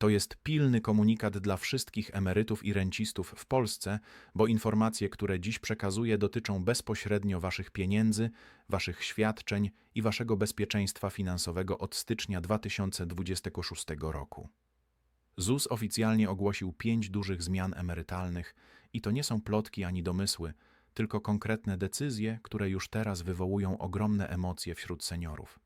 To jest pilny komunikat dla wszystkich emerytów i rencistów w Polsce, bo informacje, które dziś przekazuję, dotyczą bezpośrednio Waszych pieniędzy, Waszych świadczeń i Waszego bezpieczeństwa finansowego od stycznia 2026 roku. ZUS oficjalnie ogłosił pięć dużych zmian emerytalnych i to nie są plotki ani domysły, tylko konkretne decyzje, które już teraz wywołują ogromne emocje wśród seniorów.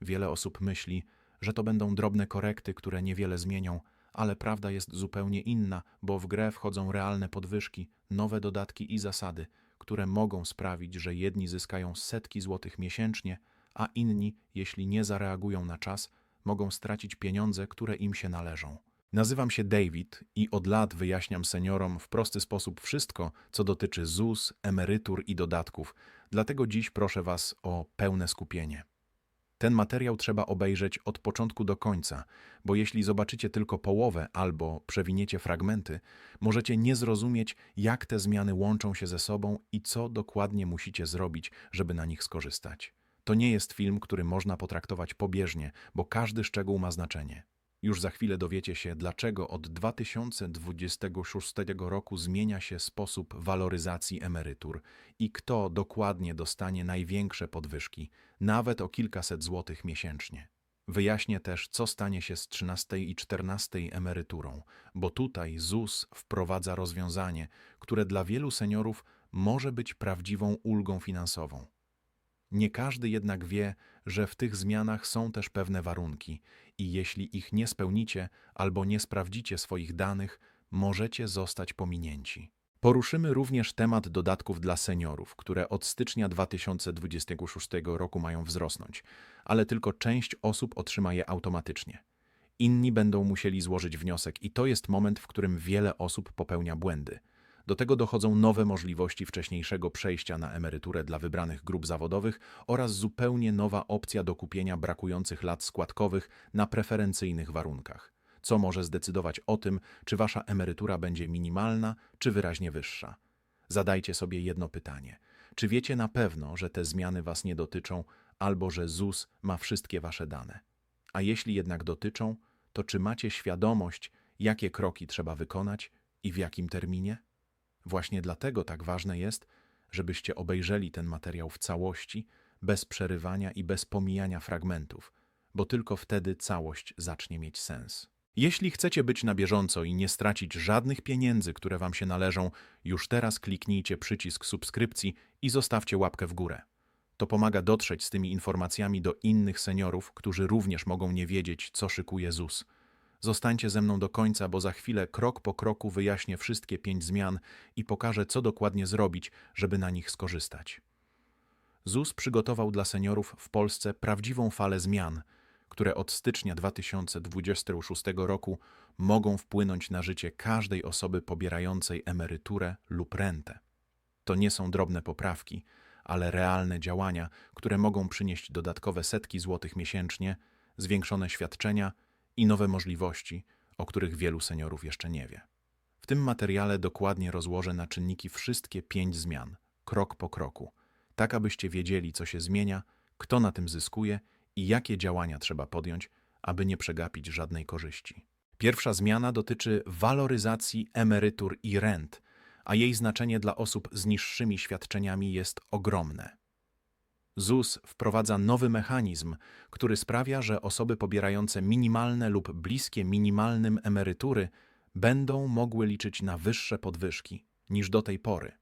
Wiele osób myśli, że to będą drobne korekty, które niewiele zmienią, ale prawda jest zupełnie inna, bo w grę wchodzą realne podwyżki, nowe dodatki i zasady, które mogą sprawić, że jedni zyskają setki złotych miesięcznie, a inni, jeśli nie zareagują na czas, mogą stracić pieniądze, które im się należą. Nazywam się David i od lat wyjaśniam seniorom w prosty sposób wszystko, co dotyczy ZUS, emerytur i dodatków, dlatego dziś proszę Was o pełne skupienie. Ten materiał trzeba obejrzeć od początku do końca, bo jeśli zobaczycie tylko połowę albo przewiniecie fragmenty, możecie nie zrozumieć, jak te zmiany łączą się ze sobą i co dokładnie musicie zrobić, żeby na nich skorzystać. To nie jest film, który można potraktować pobieżnie, bo każdy szczegół ma znaczenie. Już za chwilę dowiecie się, dlaczego od 2026 roku zmienia się sposób waloryzacji emerytur i kto dokładnie dostanie największe podwyżki, nawet o kilkaset złotych miesięcznie. Wyjaśnię też, co stanie się z 13 i 14 emeryturą, bo tutaj ZUS wprowadza rozwiązanie, które dla wielu seniorów może być prawdziwą ulgą finansową. Nie każdy jednak wie, że w tych zmianach są też pewne warunki i jeśli ich nie spełnicie albo nie sprawdzicie swoich danych, możecie zostać pominięci. Poruszymy również temat dodatków dla seniorów, które od stycznia 2026 roku mają wzrosnąć, ale tylko część osób otrzyma je automatycznie. Inni będą musieli złożyć wniosek i to jest moment, w którym wiele osób popełnia błędy. Do tego dochodzą nowe możliwości wcześniejszego przejścia na emeryturę dla wybranych grup zawodowych oraz zupełnie nowa opcja do kupienia brakujących lat składkowych na preferencyjnych warunkach, co może zdecydować o tym, czy wasza emerytura będzie minimalna, czy wyraźnie wyższa. Zadajcie sobie jedno pytanie. Czy wiecie na pewno, że te zmiany was nie dotyczą, albo że ZUS ma wszystkie wasze dane? A jeśli jednak dotyczą, to czy macie świadomość, jakie kroki trzeba wykonać i w jakim terminie? Właśnie dlatego tak ważne jest, żebyście obejrzeli ten materiał w całości, bez przerywania i bez pomijania fragmentów, bo tylko wtedy całość zacznie mieć sens. Jeśli chcecie być na bieżąco i nie stracić żadnych pieniędzy, które Wam się należą, już teraz kliknijcie przycisk subskrypcji i zostawcie łapkę w górę. To pomaga dotrzeć z tymi informacjami do innych seniorów, którzy również mogą nie wiedzieć, co szykuje ZUS. Zostańcie ze mną do końca, bo za chwilę krok po kroku wyjaśnię wszystkie pięć zmian i pokażę, co dokładnie zrobić, żeby na nich skorzystać. ZUS przygotował dla seniorów w Polsce prawdziwą falę zmian, które od stycznia 2026 roku mogą wpłynąć na życie każdej osoby pobierającej emeryturę lub rentę. To nie są drobne poprawki, ale realne działania, które mogą przynieść dodatkowe setki złotych miesięcznie, zwiększone świadczenia i nowe możliwości, o których wielu seniorów jeszcze nie wie. W tym materiale dokładnie rozłożę na czynniki wszystkie pięć zmian, krok po kroku, tak abyście wiedzieli, co się zmienia, kto na tym zyskuje i jakie działania trzeba podjąć, aby nie przegapić żadnej korzyści. Pierwsza zmiana dotyczy waloryzacji emerytur i rent, a jej znaczenie dla osób z niższymi świadczeniami jest ogromne. ZUS wprowadza nowy mechanizm, który sprawia, że osoby pobierające minimalne lub bliskie minimalnym emerytury będą mogły liczyć na wyższe podwyżki niż do tej pory.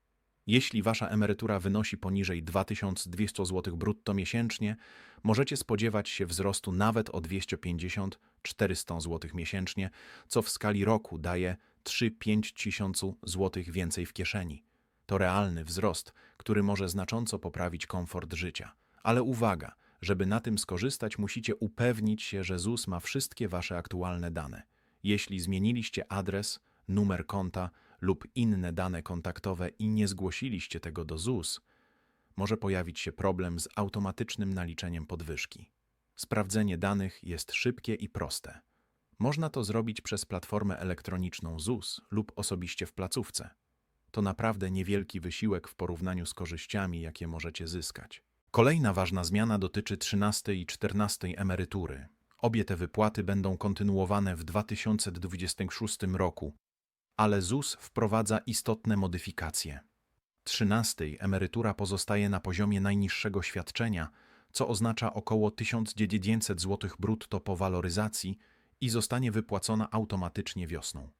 Jeśli wasza emerytura wynosi poniżej 2200 zł brutto miesięcznie, możecie spodziewać się wzrostu nawet o 250-400 zł miesięcznie, co w skali roku daje 3-5 tysięcy złotych więcej w kieszeni. To realny wzrost, który może znacząco poprawić komfort życia. Ale uwaga, żeby na tym skorzystać, musicie upewnić się, że ZUS ma wszystkie wasze aktualne dane. Jeśli zmieniliście adres, numer konta lub inne dane kontaktowe i nie zgłosiliście tego do ZUS, może pojawić się problem z automatycznym naliczeniem podwyżki. Sprawdzenie danych jest szybkie i proste. Można to zrobić przez platformę elektroniczną ZUS lub osobiście w placówce. To naprawdę niewielki wysiłek w porównaniu z korzyściami, jakie możecie zyskać. Kolejna ważna zmiana dotyczy 13 i 14 emerytury. Obie te wypłaty będą kontynuowane w 2026 roku, ale ZUS wprowadza istotne modyfikacje. Trzynastej emerytura pozostaje na poziomie najniższego świadczenia, co oznacza około 1900 zł brutto po waloryzacji i zostanie wypłacona automatycznie wiosną.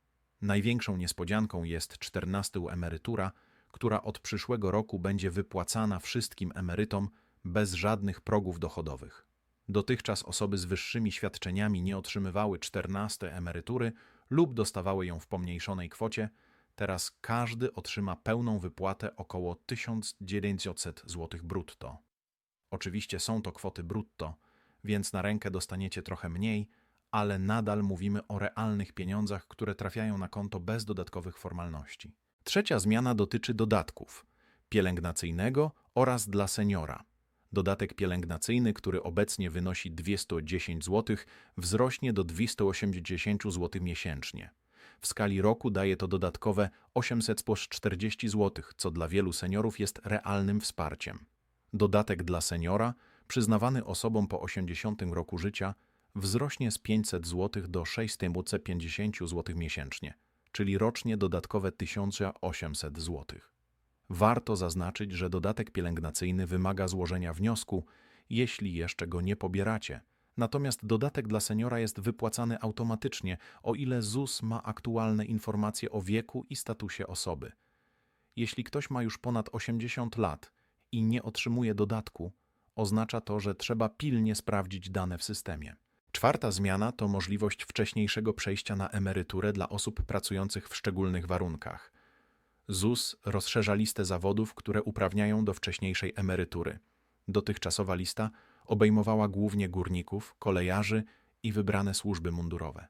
Największą niespodzianką jest 14 emerytura, która od przyszłego roku będzie wypłacana wszystkim emerytom bez żadnych progów dochodowych. Dotychczas osoby z wyższymi świadczeniami nie otrzymywały 14 emerytury lub dostawały ją w pomniejszonej kwocie, teraz każdy otrzyma pełną wypłatę około 1900 zł brutto. Oczywiście są to kwoty brutto, więc na rękę dostaniecie trochę mniej, ale nadal mówimy o realnych pieniądzach, które trafiają na konto bez dodatkowych formalności. Trzecia zmiana dotyczy dodatków pielęgnacyjnego oraz dla seniora. Dodatek pielęgnacyjny, który obecnie wynosi 210 zł, wzrośnie do 280 zł miesięcznie. W skali roku daje to dodatkowe 840 zł, co dla wielu seniorów jest realnym wsparciem. Dodatek dla seniora, przyznawany osobom po 80 roku życia, wzrośnie z 500 zł do 650 zł miesięcznie, czyli rocznie dodatkowe 1800 zł. Warto zaznaczyć, że dodatek pielęgnacyjny wymaga złożenia wniosku, jeśli jeszcze go nie pobieracie. Natomiast dodatek dla seniora jest wypłacany automatycznie, o ile ZUS ma aktualne informacje o wieku i statusie osoby. Jeśli ktoś ma już ponad 80 lat i nie otrzymuje dodatku, oznacza to, że trzeba pilnie sprawdzić dane w systemie. Czwarta zmiana to możliwość wcześniejszego przejścia na emeryturę dla osób pracujących w szczególnych warunkach. ZUS rozszerza listę zawodów, które uprawniają do wcześniejszej emerytury. Dotychczasowa lista obejmowała głównie górników, kolejarzy i wybrane służby mundurowe.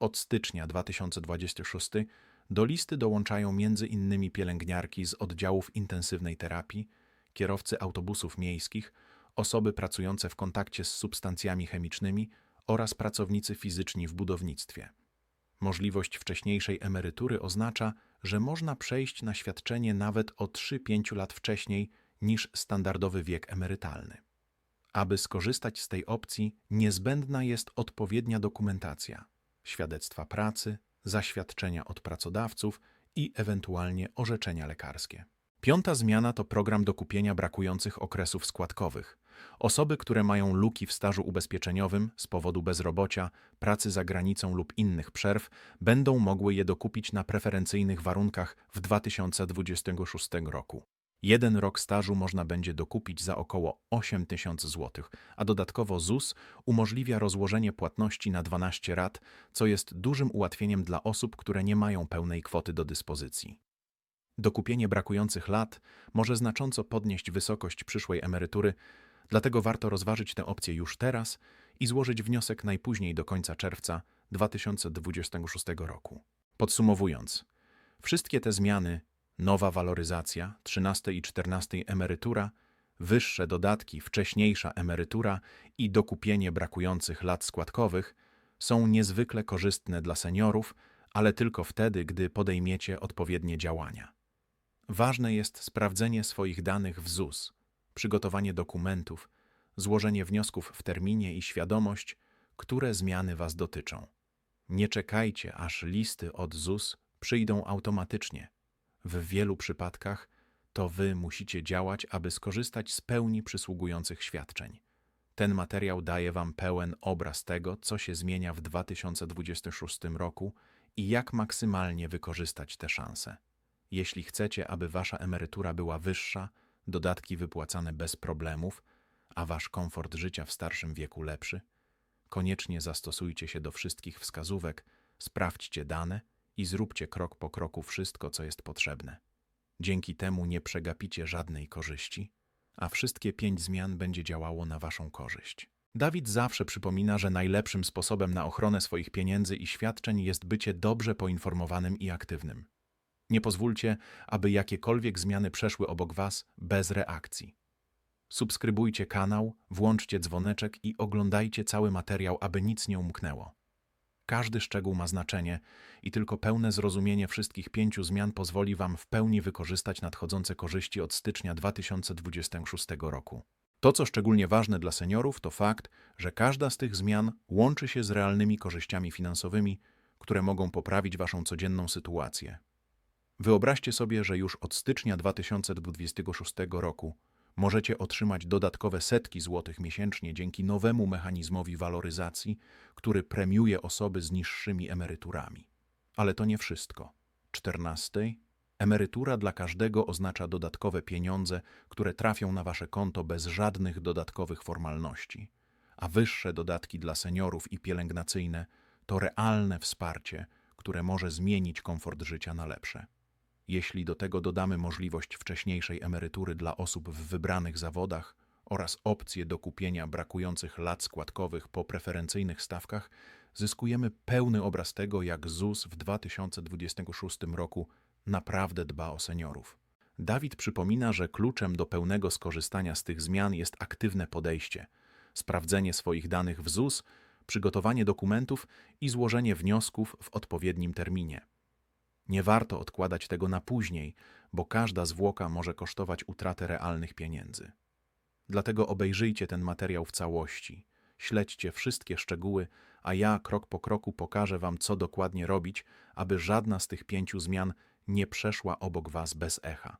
Od stycznia 2026 do listy dołączają m.in. pielęgniarki z oddziałów intensywnej terapii, kierowcy autobusów miejskich, osoby pracujące w kontakcie z substancjami chemicznymi oraz pracownicy fizyczni w budownictwie. Możliwość wcześniejszej emerytury oznacza, że można przejść na świadczenie nawet o 3-5 lat wcześniej niż standardowy wiek emerytalny. Aby skorzystać z tej opcji, niezbędna jest odpowiednia dokumentacja, świadectwa pracy, zaświadczenia od pracodawców i ewentualnie orzeczenia lekarskie. Piąta zmiana to program do kupienia brakujących okresów składkowych. Osoby, które mają luki w stażu ubezpieczeniowym z powodu bezrobocia, pracy za granicą lub innych przerw, będą mogły je dokupić na preferencyjnych warunkach w 2026 roku. Jeden rok stażu można będzie dokupić za około 8 tysięcy złotych, a dodatkowo ZUS umożliwia rozłożenie płatności na 12 rat, co jest dużym ułatwieniem dla osób, które nie mają pełnej kwoty do dyspozycji. Dokupienie brakujących lat może znacząco podnieść wysokość przyszłej emerytury, dlatego warto rozważyć tę opcję już teraz i złożyć wniosek najpóźniej do końca czerwca 2026 roku. Podsumowując, wszystkie te zmiany nowa waloryzacja, 13 i 14 emerytura, wyższe dodatki, wcześniejsza emerytura i dokupienie brakujących lat składkowych są niezwykle korzystne dla seniorów, ale tylko wtedy, gdy podejmiecie odpowiednie działania. Ważne jest sprawdzenie swoich danych w ZUS, przygotowanie dokumentów, złożenie wniosków w terminie i świadomość, które zmiany Was dotyczą. Nie czekajcie, aż listy od ZUS przyjdą automatycznie. W wielu przypadkach to Wy musicie działać, aby skorzystać z pełni przysługujących świadczeń. Ten materiał daje Wam pełen obraz tego, co się zmienia w 2026 roku i jak maksymalnie wykorzystać te szanse. Jeśli chcecie, aby wasza emerytura była wyższa, dodatki wypłacane bez problemów, a wasz komfort życia w starszym wieku lepszy, koniecznie zastosujcie się do wszystkich wskazówek, sprawdźcie dane i zróbcie krok po kroku wszystko, co jest potrzebne. Dzięki temu nie przegapicie żadnej korzyści, a wszystkie pięć zmian będzie działało na waszą korzyść. Dawid zawsze przypomina, że najlepszym sposobem na ochronę swoich pieniędzy i świadczeń jest bycie dobrze poinformowanym i aktywnym. Nie pozwólcie, aby jakiekolwiek zmiany przeszły obok Was bez reakcji. Subskrybujcie kanał, włączcie dzwoneczek i oglądajcie cały materiał, aby nic nie umknęło. Każdy szczegół ma znaczenie i tylko pełne zrozumienie wszystkich pięciu zmian pozwoli Wam w pełni wykorzystać nadchodzące korzyści od stycznia 2026 roku. To, co szczególnie ważne dla seniorów, to fakt, że każda z tych zmian łączy się z realnymi korzyściami finansowymi, które mogą poprawić waszą codzienną sytuację. Wyobraźcie sobie, że już od stycznia 2026 roku możecie otrzymać dodatkowe setki złotych miesięcznie dzięki nowemu mechanizmowi waloryzacji, który premiuje osoby z niższymi emeryturami. Ale to nie wszystko. 14. Emerytura dla każdego oznacza dodatkowe pieniądze, które trafią na wasze konto bez żadnych dodatkowych formalności. A wyższe dodatki dla seniorów i pielęgnacyjne to realne wsparcie, które może zmienić komfort życia na lepsze. Jeśli do tego dodamy możliwość wcześniejszej emerytury dla osób w wybranych zawodach oraz opcję do kupienia brakujących lat składkowych po preferencyjnych stawkach, zyskujemy pełny obraz tego, jak ZUS w 2026 roku naprawdę dba o seniorów. Dawid przypomina, że kluczem do pełnego skorzystania z tych zmian jest aktywne podejście, sprawdzenie swoich danych w ZUS, przygotowanie dokumentów i złożenie wniosków w odpowiednim terminie. Nie warto odkładać tego na później, bo każda zwłoka może kosztować utratę realnych pieniędzy. Dlatego obejrzyjcie ten materiał w całości, śledźcie wszystkie szczegóły, a ja krok po kroku pokażę Wam, co dokładnie robić, aby żadna z tych pięciu zmian nie przeszła obok Was bez echa.